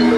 น้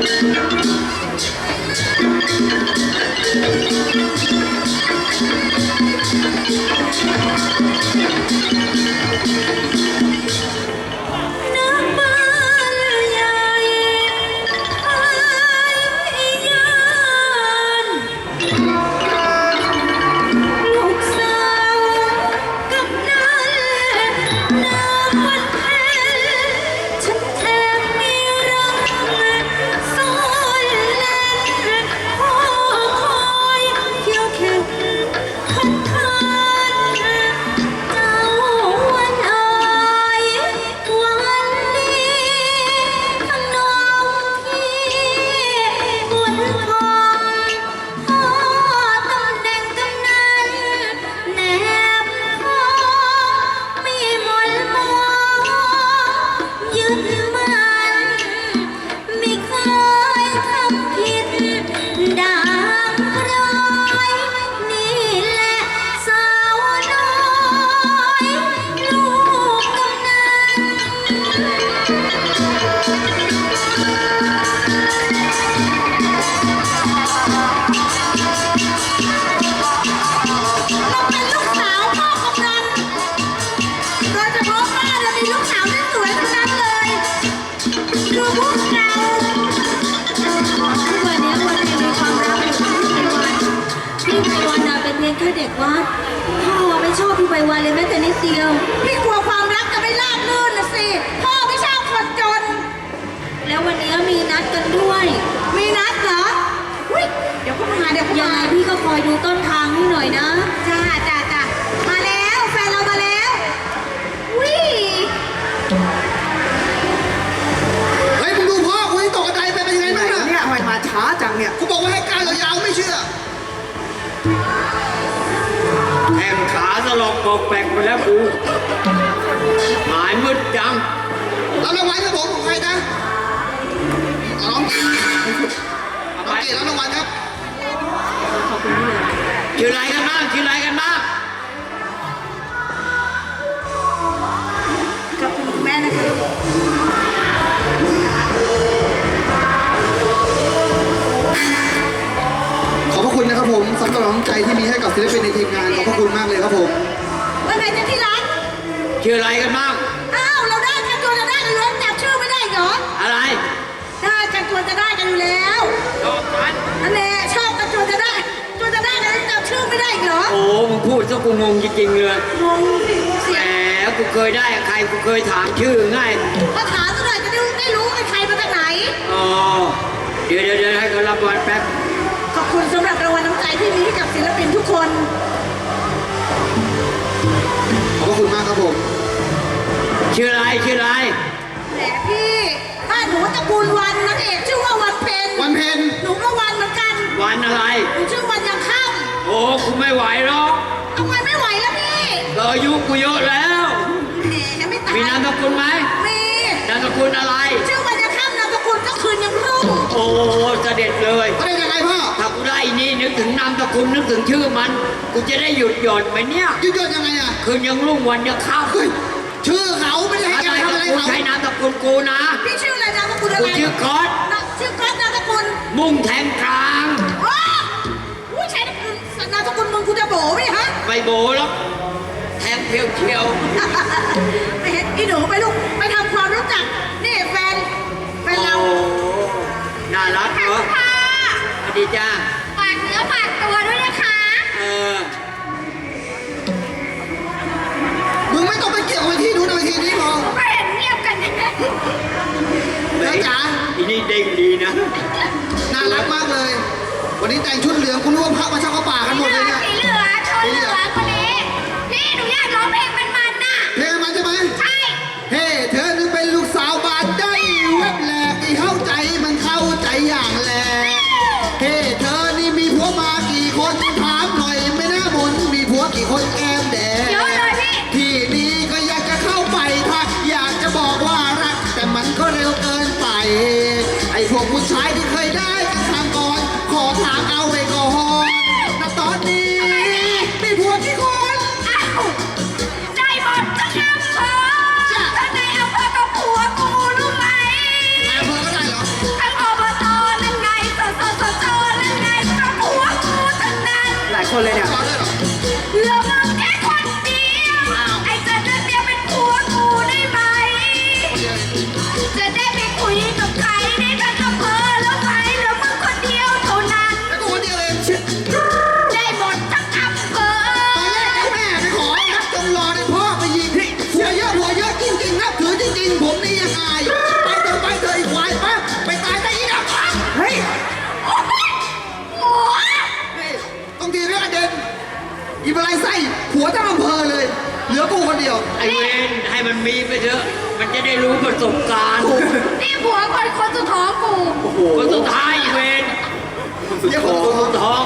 นพี่ไพวันน่ะเป็นเพียงแค่เด็กวัดพ่อไม่ชอบพี่ไพวันเลยแม้แต่นิดเดียวพี่กลัวความรักจะไม่ราบรื่นนะสิพ่อไม่ชอบคนจน แล้ววันนี้มีนัดกันด้วย มีนัดเหรออุ้ยเดี๋ยวเขามาเดี๋ยวเขามายังไงพี่ก็คอยดูต้นทางให้หน่อยนะ จ้าจ้าจ้ามาแล้วแฟนเรามาแล้ววิเฮ้ยมึงดูพ่อกูที่ตกกระไดไปเป็นยังไงบ้างน่ะเนี่ยทำไมมาช้าจังเนี่ยกูบอกว่าให้ก้า ขาสลบปอกแปลกไปแล้วกูหายมืดจังรับรางวัลครับผมของใครนะน้องน้องเกดรับรางวัลครับ ชื่ออะไรกันบ้างชื่ออะไรกันบ้าง สำหรับน้ำใจที่มีให้กับศิลปินในทีมงานขอบพระคุณมากเลยครับผมว่าไงจะที่รักชื่ออะไรกันบ้าง อ้าวเราได้กันตัวจะได้กันอยู่แล้วจับชื่อไม่ได้เหรอ อะไรได้กันตัวจะได้กันอยู่แล้วชอบกันอันแน่ชอบกันตัวจะได้ตัวจะได้กันจับชื่อไม่ได้อีกเหรอโอ้มึงพูดซะกูงงจริงๆเลยงงเสีแหมยกูเคยได้กับใครกูเคยถามชื่อง่ายก็ถามซะหน่อยจะได้รู้ได้รู้เป็นใครมาจากไหน อ๋อเดี๋ยวเดี๋ยวเดี๋ยวให้เขารับรางวัลแป๊บขอบ นทุกคนขอบพระคุณมากครับผม ชื่ออะไรชื่ออะไร แหมพี่ ถ้าหนูตระกูลวันนางเอกชื่อว่าวันเพ็ญวันเพ็ญหนูก็วันเหมือนกัน วันอะไร หนูชื่อวันยังค่โอ้กูไม่ไหวหรอกำทำไมไม่ไหวแล้วพี่ เราอายุกูเยอะแล้ว แหมไม่ตายมีนามสกุลไหมมี นามสกุลอะไร ชื่อวันยังค่ำนามสกุลก็คืนยังรุ่งโอ้เสด็จเลยก็ได้ยังไงพ่อ ถ้ากูได้นี่นึกถึงนามสกุลนึกถึงชื่อมัน กูจะได้หยุดหย่อนไหมเนี่ย ยืดยอดยังไงอะคืนยังรุ่งวันยังข้ามเฮ้ยชื่อเขาไม่ได้ให้อะไรแกทำกับอะไรกูเขาใช้นามสกุลกูนะ พี่ชื่ออะไรนามสกุลอะไรกูชื่อก๊อตนะชื่อก๊อตนามสกุลมุ่งแทงกลางว้าผู้ชายนามสกุลมึงกูจะโบไหมฮะไปโบแล้วแทงเพียวเชียวไปเห็นอีหนูไปลูกไปทำความรู้จัก นี่แฟนแฟนโอ้เราน่ารักเนอะสวัสดีจ้า อีนี่เด้งดีนะ น่ารักมากเลย วันนี้แต่งชุดเหลืองคุณรู้ว่าพระมาเช่าเขาป่ากันหมดเลยเนี่ยสีเหลืองชนเหลืองคนนี้พี่หนูอยากร้องเพลงมันๆน่ะเพลงมันใช่ไหมใช่ เฮ้เธอนึกเป็นลูกสาวบ้าน ค来เอีบะไรไส้หัวทั้งอำเภอเลย เหลือกูคนเดียว ไอ้เวนให้มันมีไปเถอะ มันจะได้รู้ประสบการณ์นี่หัวคนคนสุดท้องกูคนสุดท้ายไอ้เวนเรียกผมคนสุดท้อง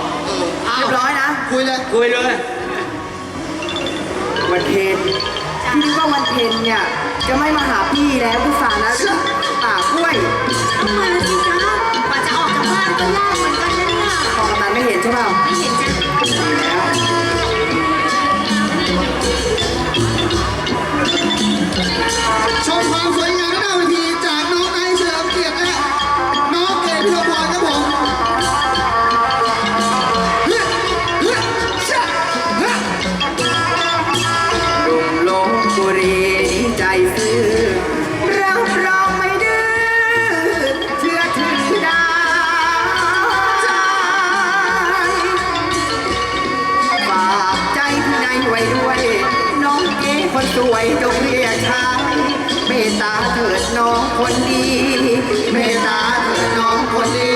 เรียบร้อยนะ คุยเลย คุยเลย วันเพ็ญพี่นึกว่าวันเพ็ญเนี่ย จะไม่มาหาพี่แล้วผู้สานะป่ากล้วยทำไมล่ะจ๊ะป่าจะออกจากบ้านก็ยากเหมือนกันนะเนี่ยตอนนั้นไม่เห็นใช่เปล่าไม่เห็นจ้ะ สวยจงเรียกใช้เมตตาเถิดน้องคนดี เมตตาเถิดน้องคนดี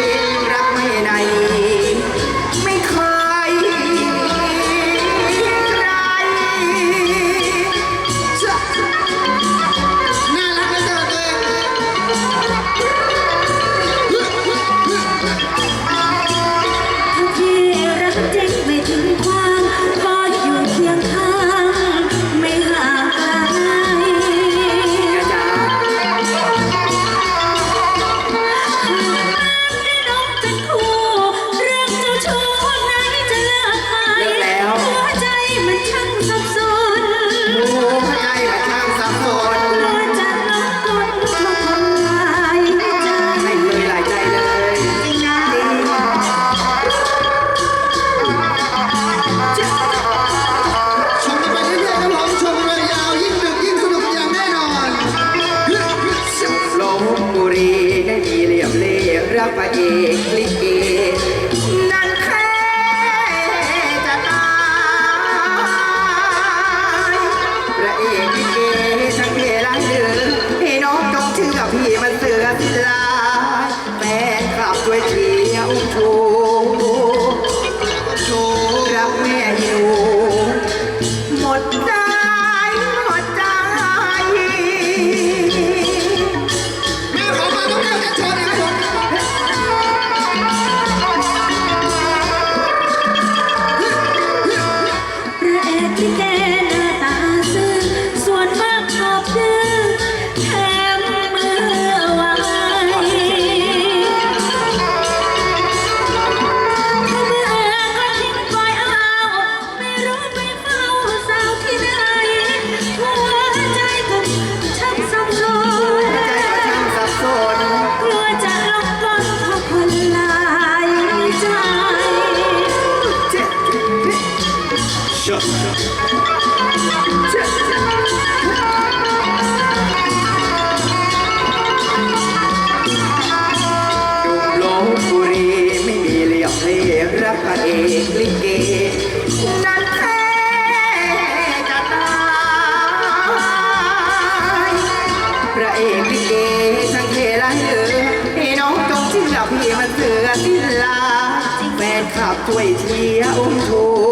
对呀我我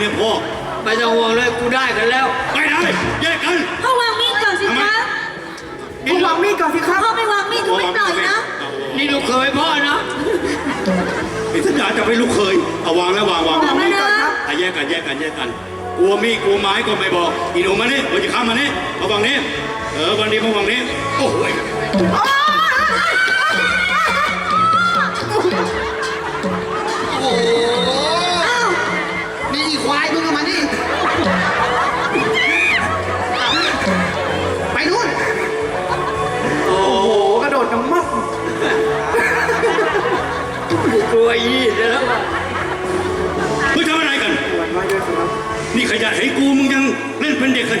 เนี่ยพ่อไม่ต้องห่วงเลยกูได้กันแล้ว ไปไหนแยกกันพ่อวางมีดก่อนสิคะผมวางมีดก่อนสิครับพ่อไม่วางมีดก็ไม่ปล่อยนะ นี่ลูกเคยพ่อนะไอ้สัญญาจะไปลูกเคยเอาวางแล้ววางวางวางแล้วนะอะแยกกันแยกกันแยกกันกลัวมีดกลัวไม้ก็ไม่บอกอีหนูมานี่เราจะข้ามมานี่มาฝั่งนี้เออวันนี้มาฝั่งนี้โอ้ย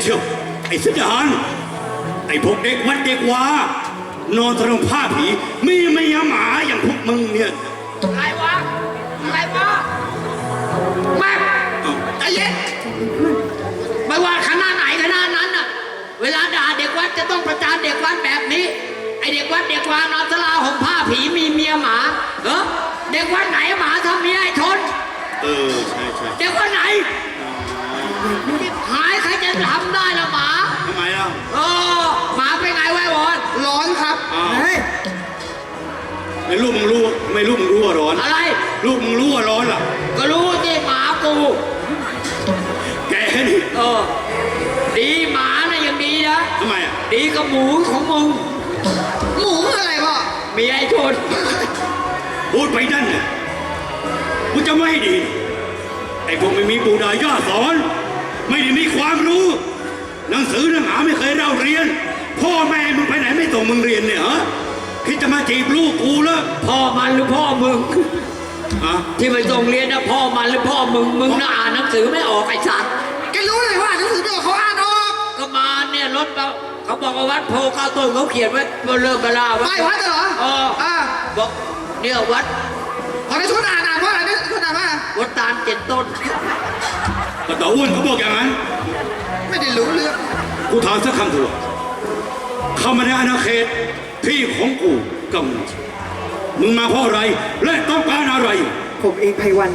เป็นเด็กกันเชียวไอ้สัญญาณไอ้พวกเด็กวัดเด็กวานอนตรงผ้าผีมีไม่ยาหมาอย่างพวกมึงเนี่ยอะไรวะอะไรวะแม่เอ้าใจเย็นไม่ว่าขนาดไหนขนาดนั้นน่ะ เวลาด่าเด็กวัดจะต้องประจานเด็กวัดแบบนี้ ไอเด็กวัดเด็กวานอนสลาห่มผ้าผีมีเมียหมาเออเด็กวัดไหนหมาทำเมียไอ้ชนเออใช่ใช่เด็กวัดไหน หายใครจะทำได้ละหมาทำไมล่ะเออหมาเป็นไงไว้บอลร้อนครับ อ้าวเฮ้ย ไม่รู้มึงรู้ไม่รู้มึงรู้ว่าร้อนอะไร ลูกมึงรู้ว่าร้อนล่ะก็รู้ที่หมากู แกนี่เออ ดีหมานะยังดีนะ ทำไมอะดีกับหมูของมึง หมูคืออะไรพ่อมีไอ้ชนพูดไปนั่นเนี่ยกูจะไม่ดีไอ้พวกไม่มีปู่ดาย่าสอน ไม่ได้มีความรู้ หนังสือหนังหาไม่เคยเล่าเรียน พ่อแม่มึงไปไหนไม่ส่งมึงเรียนเนี่ยฮะคิดจะมาจีบลูกกูแล้วพ่อมันหรือพ่อมึง อะที่ไปส่งเรียนนะพ่อมันหรือพ่อมึงมึงน่ะอ่านหนังสือไม่ออกไอ้สัตว์แกรู้เลยว่าหนังสือไม่ออกเขาอ่านออกก็มาเนี่ยรถเราเขาบอกว่าวัดโพเก้าต้นเขาเขียนไว้บนเลิกกระลาป้ายวัดเหรอเอออ่าบอกเนี่ยวัด ขอในชุดอ่านอ่านว่าอะไรนี่ชุดอ่านว่าวัดตาลเจ็ดต้น แต่ต่ออ้วนเขาบอกอย่างนั้นไม่ได้รู้เรื่องกูถามสักคำเถอะเข้ามาในอาณาเขตที่ของกูกำนันมึงมาเพราะอะไร และต้องการอะไร ผมเองไพวัน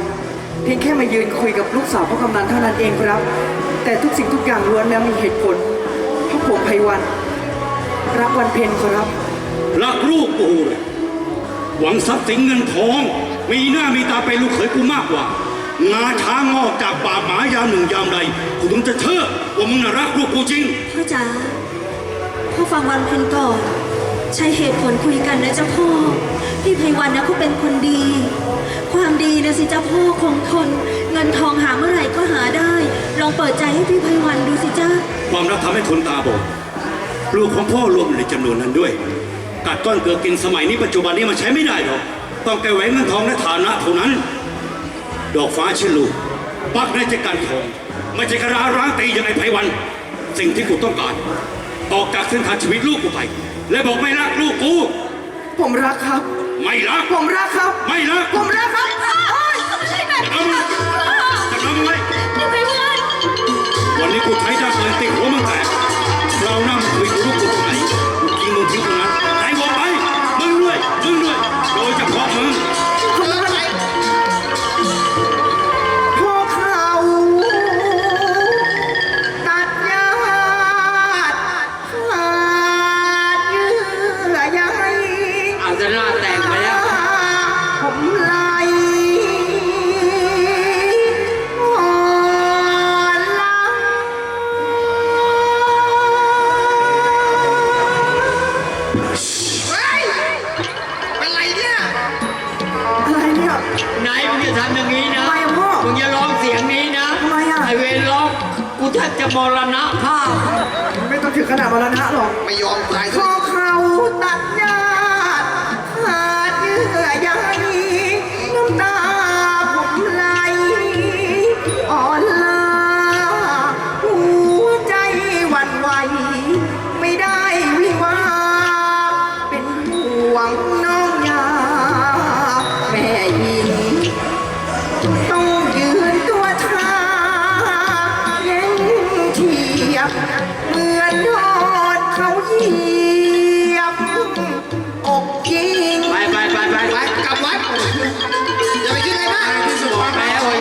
เพียงแค่มายืนคุยกับลูกสาวพ่อกำนันเท่านั้นเองครับ แต่ทุกสิ่งทุกอย่างล้วนแล้วมีเหตุผลเพราะผมไพวันรักวันเพ็ญครับ รักลูกกูเลยหวังทรัพย์สินเงินทอง มีหน้ามีตาเป็นลูกเขยกูมากกว่า งาช้างงอกจากป่าหมายามหนึ่งยามใดกูถึงจะเชื่อว่ามึงน่ะรักลูกกูจริง พ่อจ๋าพ่อฟังวันเพ็ญก่อน ใช้เหตุผลคุยกันนะเจ้าพ่อ พี่ไพวันนะเขาเป็นคนดี ความดีนะสิเจ้าพ่อคงทน เงินทองหาเมื่อไหร่ก็หาได้ ลองเปิดใจให้พี่ไพวันดูสิจ้าความรักทำให้คนตาบอดลูกของพ่อรวมอยู่ในจำนวนนั้นด้วย กัดก้อนเกลือกินสมัยนี้ปัจจุบันนี้มันใช้ไม่ได้หรอก ต้องแกแหวนเงินทองและฐานะเท่านั้น ดอกฟ้าเช่นลูกปักในใจกันทองไม่ใช่กระราร้างตีอย่างไอ้ไพวัน สิ่งที่กูต้องการ ออกจากเส้นทางชีวิตลูกกูไป และบอกไม่รักลูกกู ผมรักครับ ไม่รัก ผมรักครับ ไม่รัก ผมรักครับ